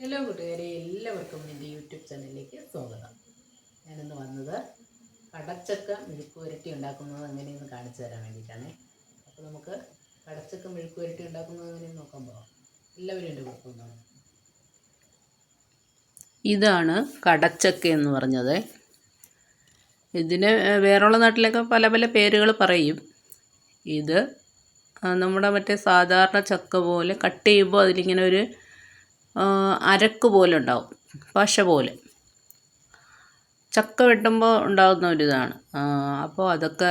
Hello കൂട്ടുകാരെ എല്ലാവർക്കും എന്റെ യൂട്യൂബ് ചാനലിലേക്ക് സ്വാഗതം. ഞാനിന്ന് വന്നത് കടച്ചക്ക മെഴുക്കുവരട്ടി ഉണ്ടാക്കുന്നത് എങ്ങനെയെന്ന് കാണിച്ചു തരാൻ വേണ്ടിയിട്ടാണ്. അപ്പോൾ നമുക്ക് കടച്ചക്ക മെഴുക്കുവരട്ടി ഉണ്ടാക്കുന്നത് എങ്ങനെയെന്ന് നോക്കാൻ പോകാം എല്ലാവരും എന്റെ കുഴപ്പമൊന്നും ഇതാണ് കടച്ചക്ക എന്ന് പറഞ്ഞത്. ഇതിന് വേറെയുള്ള നാട്ടിലൊക്കെ പല പല പേരുകൾ പറയും. ഇത് നമ്മുടെ മറ്റേ സാധാരണ ചക്ക പോലെ കട്ട് ചെയ്യുമ്പോൾ അതിലിങ്ങനെ ഒരു അരക്ക് പോലെ ഉണ്ടാവും. പശ പോലെ. ചക്ക വെട്ടുമ്പോൾ ഉണ്ടാകുന്ന ഒരിതാണ് അപ്പോൾ അതൊക്കെ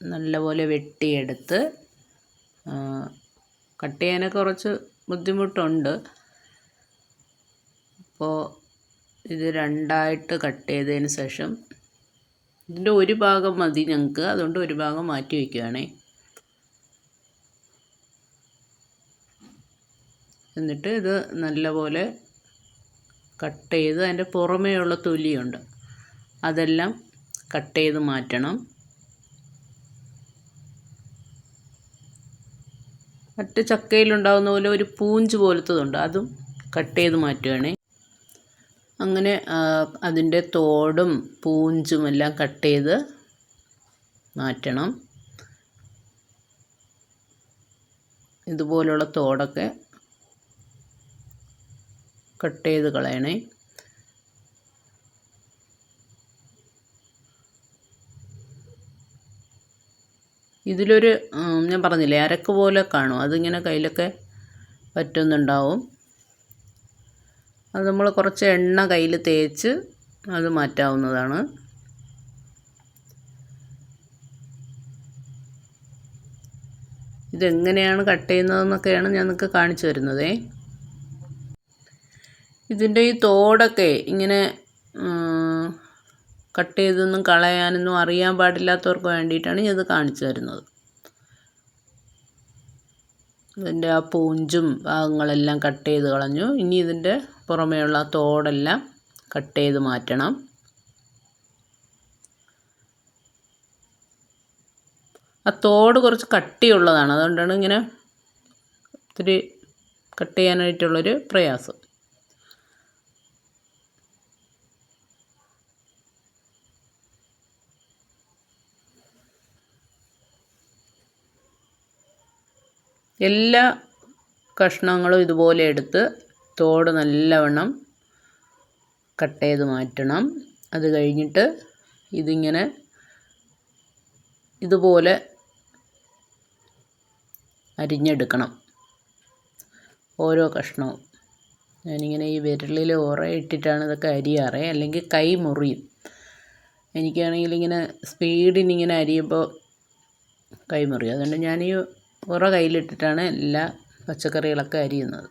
നല്ലപോലെ വെട്ടിയെടുത്ത് കട്ട് ചെയ്യാനൊക്കെ കുറച്ച് ബുദ്ധിമുട്ടുണ്ട്. അപ്പോൾ ഇത് രണ്ടായിട്ട് കട്ട് ചെയ്തതിന് ശേഷം ഇതിന്റെ ഒരു ഭാഗം മതി ഞങ്ങൾക്ക് അതുകൊണ്ട് ഒരു ഭാഗം മാറ്റി വയ്ക്കുകയാണേ എന്നിട്ട് ഇത് നല്ലപോലെ കട്ട് ചെയ്ത് അതിന്റെ പുറമേയുള്ള തൊലിയുണ്ട്. അതെല്ലാം കട്ട് ചെയ്ത് മാറ്റണം. മറ്റ് ചക്കയിലുണ്ടാകുന്ന പോലെ ഒരു പൂഞ്ച് പോലത്തതുണ്ട്. അതും കട്ട് ചെയ്ത് മാറ്റുകയാണേ. അങ്ങനെ അതിന്റെ തോടും പൂഞ്ചും എല്ലാം കട്ട് ചെയ്ത് മാറ്റണം. ഇതുപോലുള്ള തോടൊക്കെ കട്ട് ചെയ്ത് കളയണേ. ഇതിലൊരു ഞാൻ പറഞ്ഞില്ലേ അരക്ക് പോലെ കാണും. അതിങ്ങനെ കയ്യിലൊക്കെ പറ്റുന്നുണ്ടാവും. അത് നമ്മൾ കുറച്ച് എണ്ണ കയ്യിൽ തേച്ച് അത് മാറ്റാവുന്നതാണ്. ഇതെങ്ങനെയാണ് കട്ട് ചെയ്യുന്നതെന്നൊക്കെയാണ് ഞാൻ നിങ്ങൾക്ക് കാണിച്ചു തരുന്നതേ. ഇതിന്റെ ഈ തോടൊക്കെ ഇങ്ങനെ കട്ട് ചെയ്തൊന്നും കളയാനൊന്നും അറിയാൻ പാടില്ലാത്തവർക്ക് വേണ്ടിയിട്ടാണ് ഇത് കാണിച്ചു തരുന്നത്. ഇതിന്റെ ആ പൂഞ്ചും ഭാഗങ്ങളെല്ലാം കട്ട് ചെയ്ത് കളഞ്ഞു. ഇനി ഇതിന്റെ പുറമേയുള്ള തോടെല്ലാം കട്ട് ചെയ്ത് മാറ്റണം. ആ തോട് കുറച്ച് കട്ടിയുള്ളതാണ്. അതുകൊണ്ടാണ് ഇങ്ങനെ ഒത്തിരി കട്ട് ചെയ്യാനായിട്ടുള്ളൊരു പ്രയാസം. എല്ലാ കഷ്ണങ്ങളും ഇതുപോലെ എടുത്ത് തോട് നല്ലവണ്ണം കട്ട് ചെയ്ത് മാറ്റണം. അത് കഴിഞ്ഞിട്ട് ഇതിങ്ങനെ ഇതുപോലെ അരിഞ്ഞെടുക്കണം. ഓരോ കഷ്ണവും. ഞാനിങ്ങനെ ഈ വിരലിൽ ഉറ ഇട്ടിട്ടാണ് ഇതൊക്കെ അരിയാറ്. അല്ലെങ്കിൽ കൈ മുറിയും. എനിക്കാണെങ്കിൽ ഇങ്ങനെ സ്പീഡിന് ഇങ്ങനെ അരിയുമ്പോൾ കൈ മുറിയും. അതുകൊണ്ട് ഞാൻ ഈ ഉറ കയ്യിലിട്ടിട്ടാണ് എല്ലാ പച്ചക്കറികളൊക്കെ അരിയുന്നത്.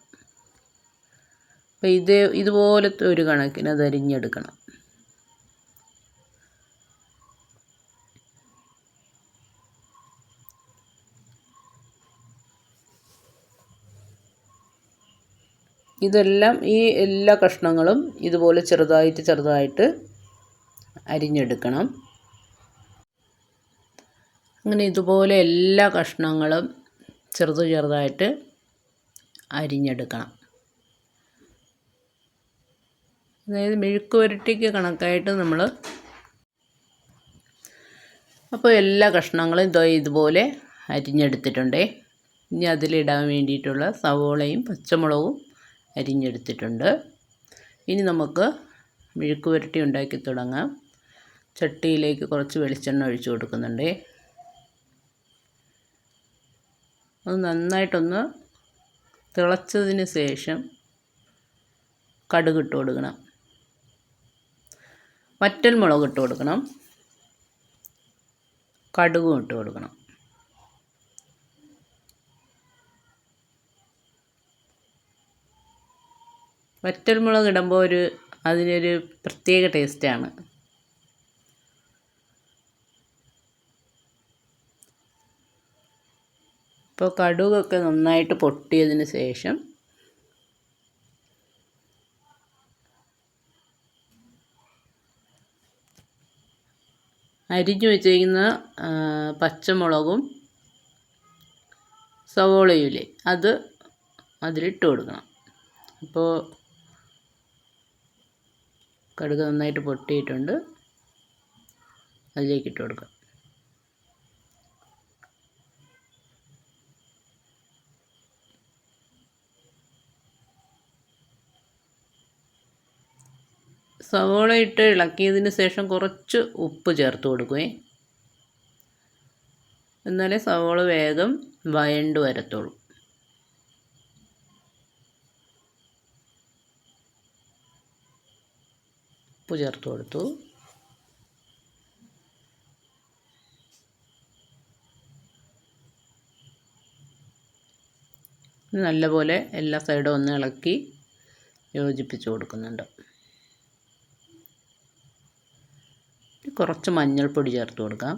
അപ്പോൾ ഇത് ഇതുപോലത്തെ ഒരു കണക്കിന് അത് അരിഞ്ഞെടുക്കണം. ഇതെല്ലാം ഈ എല്ലാ കഷ്ണങ്ങളും ഇതുപോലെ ചെറുതായിട്ട് ചെറുതായിട്ട് അരിഞ്ഞെടുക്കണം. അങ്ങനെ ഇതുപോലെ എല്ലാ കഷ്ണങ്ങളും ചെറുത് ചെറുതായിട്ട് അരിഞ്ഞെടുക്കണം. അതായത് മെഴുക്ക് പുരട്ടിക്ക് കണക്കായിട്ട് നമ്മൾ അപ്പോൾ എല്ലാ കഷ്ണങ്ങളും ഇതോ ഇതുപോലെ അരിഞ്ഞെടുത്തിട്ടുണ്ടേ. ഇനി അതിലിടാൻ വേണ്ടിയിട്ടുള്ള സവോളയും പച്ചമുളകും അരിഞ്ഞെടുത്തിട്ടുണ്ട്. ഇനി നമുക്ക് മെഴുക്ക് പുരട്ടി ഉണ്ടാക്കി തുടങ്ങാം. ചട്ടിയിലേക്ക് കുറച്ച് വെളിച്ചെണ്ണ ഒഴിച്ചു കൊടുക്കുന്നുണ്ടേ. അത് നന്നായിട്ടൊന്ന് തിളച്ചതിന് ശേഷം കടുക് ഇട്ട് കൊടുക്കണം. വറ്റൽ മുളക് ഇട്ട് കൊടുക്കണം. കടുകും ഇട്ട് കൊടുക്കണം. വറ്റൽ മുളക് ഇടുമ്പോൾ ഒരു അതിനൊരു പ്രത്യേക ടേസ്റ്റാണ് ഇപ്പോൾ കടുകൊക്കെ നന്നായിട്ട് പൊട്ടിയതിന് ശേഷം അരിഞ്ഞു വെച്ചിരിക്കുന്ന പച്ചമുളകും സവോളയില്ലേ അത് അതിലിട്ട് കൊടുക്കണം. അപ്പോൾ കടുക് നന്നായിട്ട് പൊട്ടിയിട്ടുണ്ട്. അതിലേക്ക് ഇട്ട് കൊടുക്കാം. സവോള ഇട്ട് ഇളക്കിയതിന് ശേഷം കുറച്ച് ഉപ്പ് ചേർത്ത് കൊടുക്കുവേ. എന്നാലേ സവോള വേഗം വയണ്ട് വരത്തുള്ളൂ. ഉപ്പ് ചേർത്ത് കൊടുത്തു. നല്ലപോലെ എല്ലാ സൈഡും ഒന്ന് ഇളക്കി യോജിപ്പിച്ച് കൊടുക്കുന്നുണ്ട്. കുറച്ച് മഞ്ഞൾപ്പൊടി ചേർത്ത് കൊടുക്കാം.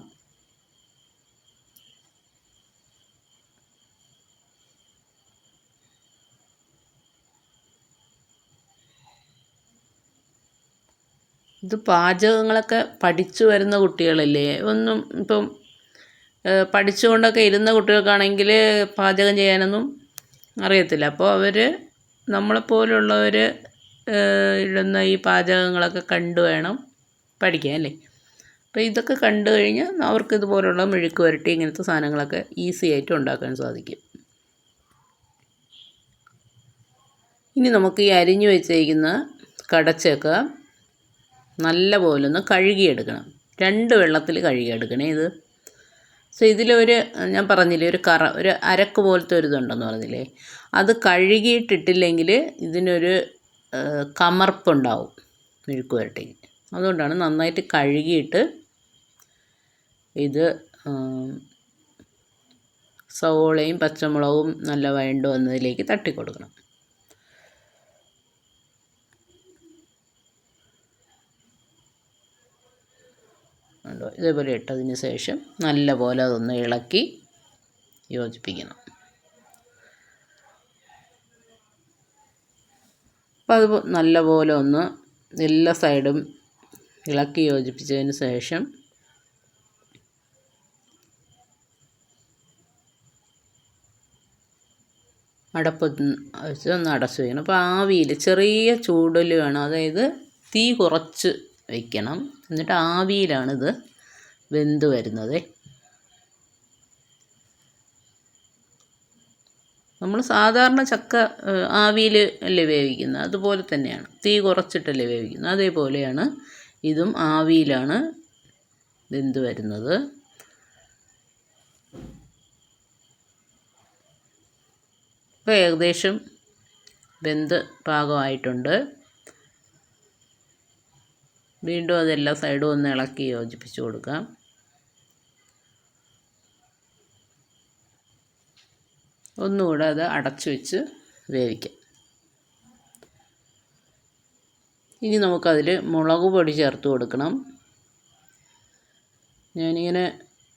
ഇത് പാചകങ്ങളൊക്കെ പഠിച്ചു വരുന്ന കുട്ടികളല്ലേ? ഒന്നും ഇപ്പം പഠിച്ചുകൊണ്ടൊക്കെ ഇരുന്ന കുട്ടികൾക്കാണെങ്കിൽ പാചകം ചെയ്യാനൊന്നും അറിയത്തില്ല. അപ്പോൾ അവർ നമ്മളെപ്പോലുള്ളവർ ഇടുന്ന ഈ പാചകങ്ങളൊക്കെ കണ്ടു വേണം പഠിക്കാൻ അല്ലേ? അപ്പോൾ ഇതൊക്കെ കണ്ടു കഴിഞ്ഞാൽ അവർക്ക് ഇതുപോലുള്ള മെഴുക്ക് വരട്ടി ഇങ്ങനത്തെ സാധനങ്ങളൊക്കെ ഈസി ആയിട്ട് ഉണ്ടാക്കാൻ സാധിക്കും. ഇനി നമുക്ക് ഈ അരിഞ്ഞു വെച്ചേക്കുന്ന കടച്ചൊക്കെ നല്ല പോലെ ഒന്ന് കഴുകിയെടുക്കണം. രണ്ട് വെള്ളത്തിൽ കഴുകിയെടുക്കണേ ഇത്. സോ ഇതിലൊരു ഞാൻ പറഞ്ഞില്ലേ ഒരു കറ ഒരു അരക്ക് പോലത്തെ ഒരു ഇതുണ്ടെന്ന് പറഞ്ഞില്ലേ? അത് കഴുകിയിട്ടിട്ടില്ലെങ്കിൽ ഇതിനൊരു കമർപ്പുണ്ടാവും മെഴുക്ക് പുരട്ടിക്ക് അതുകൊണ്ടാണ് നന്നായിട്ട് കഴുകിയിട്ട് ഇത് സവോളയും പച്ചമുളകും നല്ല വഴണ്ട് വന്നതിലേക്ക് തട്ടിക്കൊടുക്കണം. കണ്ടോ? ഇതേപോലെ ഇട്ടതിന് ശേഷം നല്ല പോലെ അതൊന്ന് ഇളക്കി യോജിപ്പിക്കണം. അപ്പം അത് നല്ല പോലെ ഒന്ന് എല്ലാ സൈഡും ഇളക്കി യോജിപ്പിച്ചതിന് ശേഷം അടപ്പ് ഒന്ന് അടച്ചു വയ്ക്കണം അപ്പോൾ ആവിയിൽ ചെറിയ ചൂടിൽ വേണം. അതായത് തീ കുറച്ച് വയ്ക്കണം എന്നിട്ട് ആവിയിലാണിത് വെന്ത് വരുന്നത്. നമ്മൾ സാധാരണ ചക്ക ആവിയിൽ അല്ലേ വേവിക്കുന്നത്? അതുപോലെ തന്നെയാണ്. തീ കുറച്ചിട്ടല്ലേ വേവിക്കുന്നത്. അതേപോലെയാണ് ഇതും ആവിയിലാണ് വെന്ത് വരുന്നത്. ഇപ്പോൾ ഏകദേശം വെന്ത് പാകമായിട്ടുണ്ട്. വീണ്ടും അതെല്ലാ സൈഡും ഒന്ന് ഇളക്കി യോജിപ്പിച്ച് കൊടുക്കാം. ഒന്നുകൂടെ അത് അടച്ചു വെച്ച് വേവിക്കാം. ഇനി നമുക്കതിൽ മുളക് പൊടി ചേർത്ത് കൊടുക്കണം. ഞാനിങ്ങനെ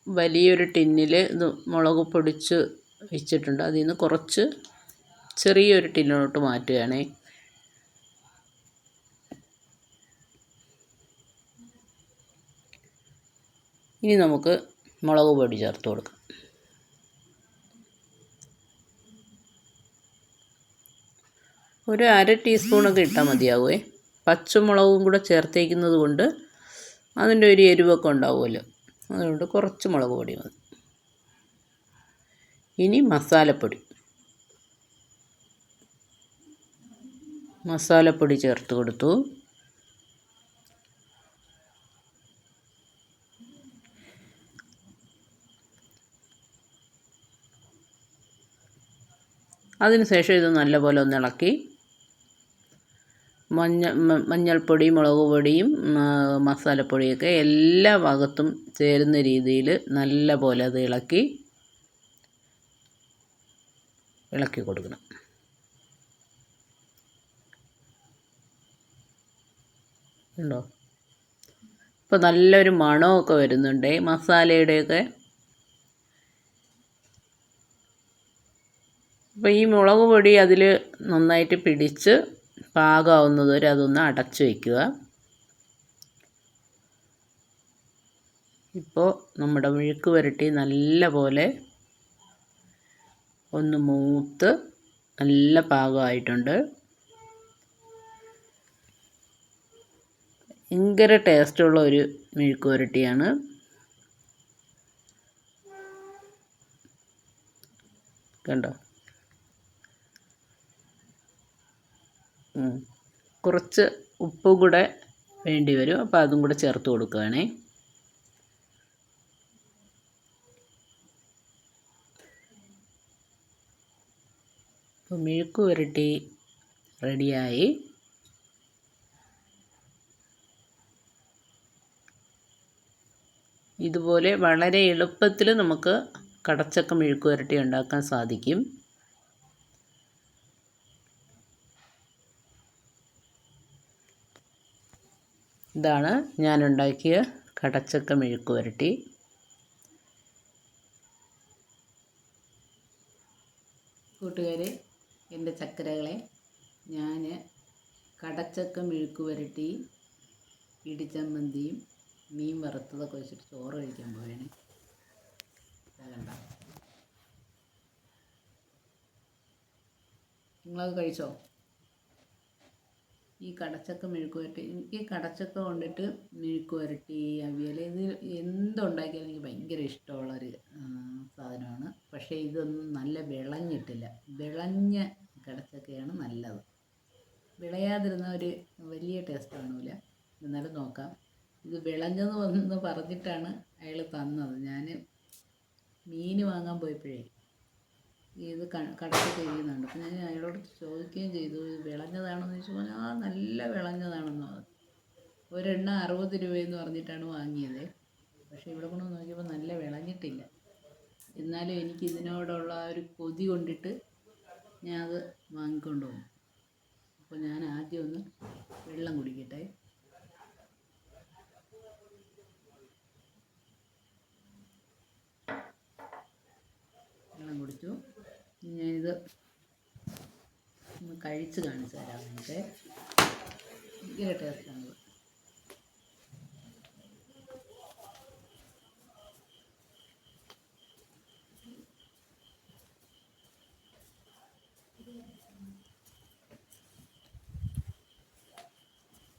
വലിയൊരു ടിന്നിൽ ഇത് മുളക് പൊടിച്ച് വെച്ചിട്ടുണ്ട്. അതിൽ നിന്ന് കുറച്ച് ചെറിയൊരു ടിന്നിലോട്ട് മാറ്റുകയാണ്. ഇനി നമുക്ക് മുളക് പൊടി ചേർത്ത് കൊടുക്കാം. ഒരു അര ടീസ്പൂണൊക്കെ ഇട്ടാൽ മതിയാവുമേ പച്ചമുളകും കൂടെ ചേർത്തേക്കുന്നത് കൊണ്ട് അതിന്റെ ഒരു എരിവൊക്കെ ഉണ്ടാവുമല്ലോ. അതുകൊണ്ട് കുറച്ച് മുളക് പൊടി മതി. ഇനി മസാലപ്പൊടി. മസാലപ്പൊടി ചേർത്ത് കൊടുത്തു. അതിനുശേഷം ഇത് നല്ലപോലെ ഒന്ന് ഇളക്കി. മഞ്ഞ മഞ്ഞൾപ്പൊടി മുളക് പൊടിയും മസാലപ്പൊടിയൊക്കെ എല്ലാ ഭാഗത്തും ചേരുന്ന രീതിയിൽ നല്ല പോലെ അത് ഇളക്കി ഇളക്കി കൊടുക്കണം. ഉണ്ടോ? ഇപ്പോൾ നല്ലൊരു മണമൊക്കെ വരുന്നുണ്ട്. മസാലയുടെയൊക്കെ. അപ്പോൾ ഈ മുളക് പൊടി അതിൽ നന്നായിട്ട് പിടിച്ച് പാകമാവുന്നത് വരെ അതൊന്ന് അടച്ചു വയ്ക്കുക ഇപ്പോൾ നമ്മുടെ മുഴുക്ക് പുരട്ടി നല്ല പോലെ ഒന്ന് മൂത്ത് നല്ല പാകമായിട്ടുണ്ട്. ഭയങ്കര ടേസ്റ്റുള്ള ഒരു മെഴുക്ക് പുരട്ടിയാണ് കണ്ടോ. കുറച്ച് ഉപ്പും കൂടെ വേണ്ടി വരും. അപ്പോൾ അതും കൂടെ ചേർത്ത് കൊടുക്കുകയാണേ അപ്പോൾ മെഴുക്ക് പുരട്ടി റെഡിയായി. ഇതുപോലെ വളരെ എളുപ്പത്തിൽ നമുക്ക് കടച്ചക്ക മെഴുക്ക് പുരട്ടി ഉണ്ടാക്കാൻ സാധിക്കും. ഇതാണ് ഞാൻ ഉണ്ടാക്കിയ കടച്ചക്ക മെഴുക്ക് പുരട്ടി. കൂട്ടുകാരെ എന്റെ ചക്കരകളെ ഞാൻ കടച്ചക്ക മെഴുക്ക് പുരട്ടി ഇടിച്ചമ്മന്തിയും മീൻ വറുത്തതൊക്കെ വെച്ചിട്ട് ചോറ് കഴിക്കാൻ പോവാണ് കണ്ട. നിങ്ങളത് കഴിച്ചോ? ഈ കടച്ചക്ക മെഴുക്ക് പുരട്ടി എനിക്ക് കടച്ചക്ക കൊണ്ടിട്ട് മെഴുക്ക് പുരട്ടി അവിയൽ ഇത് എന്തുണ്ടാക്കിയാലും എനിക്ക് ഭയങ്കര ഇഷ്ടമുള്ളൊരു സാധനമാണ്. പക്ഷേ ഇതൊന്നും നല്ല വിളഞ്ഞിട്ടില്ല. വിളഞ്ഞ കടച്ചക്കയാണ് നല്ലത്. വിളയാതിരുന്ന ഒരു വലിയ ടേസ്റ്റ് കാണൂല എന്നാലും നോക്കാം. ഇത് വിളഞ്ഞെന്ന് വന്ന് പറഞ്ഞിട്ടാണ് അയാൾ തന്നത്. ഞാൻ മീൻ വാങ്ങാൻ പോയപ്പോഴേ ഇത് ക- കടത്ത് കഴിയുന്നുണ്ട് അപ്പം ഞാൻ അയാളോട് ചോദിക്കുകയും ചെയ്തു ഇത് വിളഞ്ഞതാണെന്ന്? ചോദിച്ചപ്പോൾ ആ നല്ല വിളഞ്ഞതാണെന്ന് പറഞ്ഞു. ഒരെണ്ണ അറുപത് രൂപയെന്ന് പറഞ്ഞിട്ടാണ് വാങ്ങിയത്. പക്ഷേ ഇവിടെ കൊണ്ട് നോക്കിയപ്പോൾ നല്ല വിളഞ്ഞിട്ടില്ല. എന്നാലും എനിക്ക് ഇതിനോടുള്ള ഒരു കൊതി കൊണ്ടിട്ട് ഞാൻ അത് വാങ്ങിക്കൊണ്ട് പോകും അപ്പോൾ ഞാൻ ആദ്യം ഒന്ന് വെള്ളം കുടിക്കട്ടെ. വെള്ളം കുടിച്ചു ഞാനിത് ഒന്ന് കഴിച്ച് കാണിച്ചു തരാം നിങ്ങൾക്ക് ഭയങ്കര ടേസ്റ്റാണ്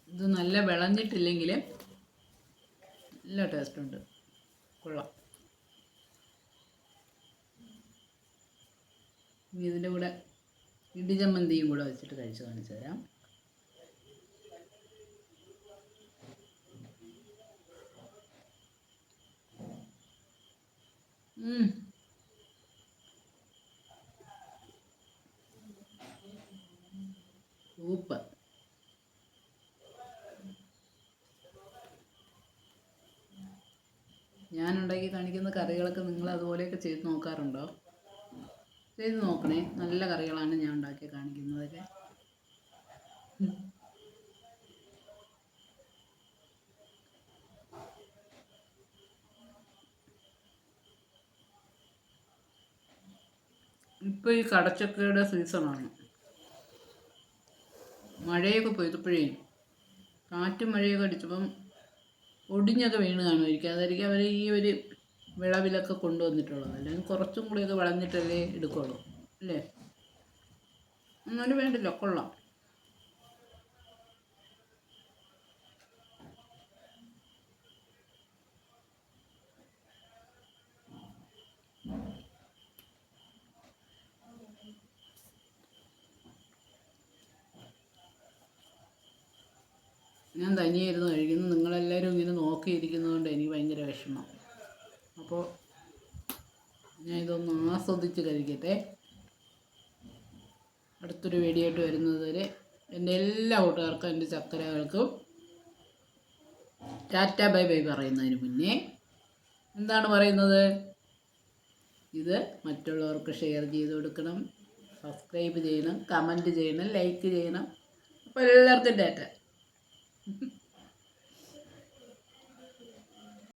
ഇത്. നല്ല വിളഞ്ഞിട്ടില്ലെങ്കിൽ നല്ല ടേസ്റ്റ് ടേസ്റ്റുണ്ട് കൊള്ളാം ഇനി ഇതിന്റെ കൂടെ ഇടിചമ്മന്തിയും കൂടെ വെച്ചിട്ട് കഴിച്ച് കാണിച്ചു തരാം. ഉം. സൂപ്പർ. ഞാൻ ഉണ്ടാക്കി കാണിക്കുന്ന കറികളൊക്കെ നിങ്ങൾ അതുപോലെയൊക്കെ ചെയ്ത് നോക്കാറുണ്ടോ? ചെയ്ത് നോക്കണേ. നല്ല കറികളാണ് ഞാൻ ഉണ്ടാക്കി കാണിക്കുന്നതൊക്കെ. ഇപ്പോൾ ഈ കടച്ചക്കയുടെ സീസണാണ്. മഴയൊക്കെ പെയ്തപ്പോഴേ കാറ്റും മഴയൊക്കെ അടിച്ചപ്പം ഒടിഞ്ഞൊക്കെ വീണ് കാണുമായിരിക്കും. അതായിരിക്കും അവർ ഈ ഒരു വിളവിലൊക്കെ കൊണ്ടുവന്നിട്ടുള്ളത്. അല്ലെങ്കിൽ കുറച്ചും കൂടിയൊക്കെ വളഞ്ഞിട്ടല്ലേ എടുക്കുള്ളൂ. അല്ലേ? എന്നാലും വേണ്ടില്ല കൊള്ളാം. ഞാൻ തനിയായിരുന്നു കഴിക്കുന്നു. നിങ്ങളെല്ലാവരും ഇങ്ങനെ നോക്കിയിരിക്കുന്നതുകൊണ്ട് എനിക്ക് ഭയങ്കര വിഷമം. അപ്പോൾ ഞാൻ ഇതൊന്ന് ആസ്വദിച്ച് കഴിക്കട്ടെ. അടുത്തൊരു വീഡിയോ ആയിട്ട് വരുന്നത് വരെ എന്റെ എല്ലാ കൂട്ടുകാർക്കും എന്റെ ചക്കരകൾക്കും ടാറ്റ ബൈ ബൈ പറയുന്നതിന് മുന്നേ എന്താണ് പറയുന്നത്? ഇത് മറ്റുള്ളവർക്ക് ഷെയർ ചെയ്ത് കൊടുക്കണം സബ്സ്ക്രൈബ് ചെയ്യണം കമന്റ് ചെയ്യണം ലൈക്ക് ചെയ്യണം. അപ്പോൾ എല്ലാവർക്കും ടാറ്റ.